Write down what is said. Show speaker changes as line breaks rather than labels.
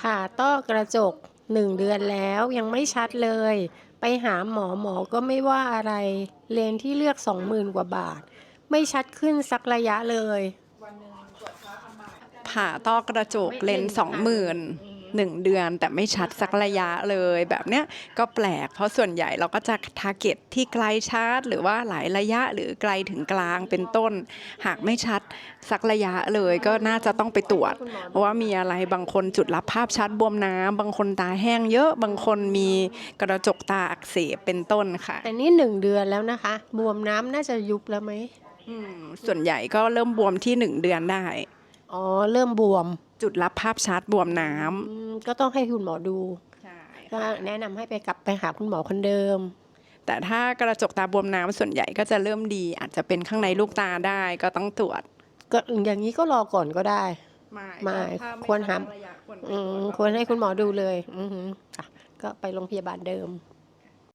ผ่าต้อกระจกหนึ่งเดือนแล้วยังไม่ชัดเลย ไปหาหมอหมอก็ไม่ว่าอะไร เลนที่เลือกสองหมื่นกว่าบาท ไม่ชัดขึ้นสักระยะเลย
ผ่าต้อกระจกเลนสองหมื่น หนึ่งเดือน แต่ไม่ชัดสักระยะเลยแบบเนี้ยก็แปลก เพราะส่วนใหญ่เราก็จะทาร์เก็ตที่ไกลชัดหรือว่าหลายระยะหรือไกลถึงกลางเป็นต้น หากไม่ชัดสักระยะเลยก็น่าจะต้องไปตรวจ ว่ามีอะไรบางคนจุดรับภาพชัดบวมน้ำบางคนตาแห้งเยอะบางคนมีกระจกตาอักเสบเป็นต้นค่ะ
แต่นี่หนึ่งเดือนแล้วนะคะ บวมน้ำน่าจะยุบแล้วไหม
อืมส่วนใหญ่ก็เริ่มบวมที่หนึ่งเดือนได้
อ๋อเริ่มบวม
จุดรับภาพชัดบวมน้ำ
อืมก็ต้องให้คุณหมอดู
ใช่
ก็แนะนำให้ไปกลับไปหาคุณหมอคนเดิม
แต่ถ้ากระจกตาบวมน้ำส่วนใหญ่ก็จะเริ่มดี อาจจะเป็นข้างในลูกตาได้ก็ต้องตรวจ
ก็อย่างนี้ก็รอก่อนก็ได้ ไม่
ถ้า
ควรหา
ระยะควรไป
อื
ต
ม
วจ
ควรให้คุณหมอดูเลย อือหือค่ะ ก็ไปโรงพยาบาลเดิม
ค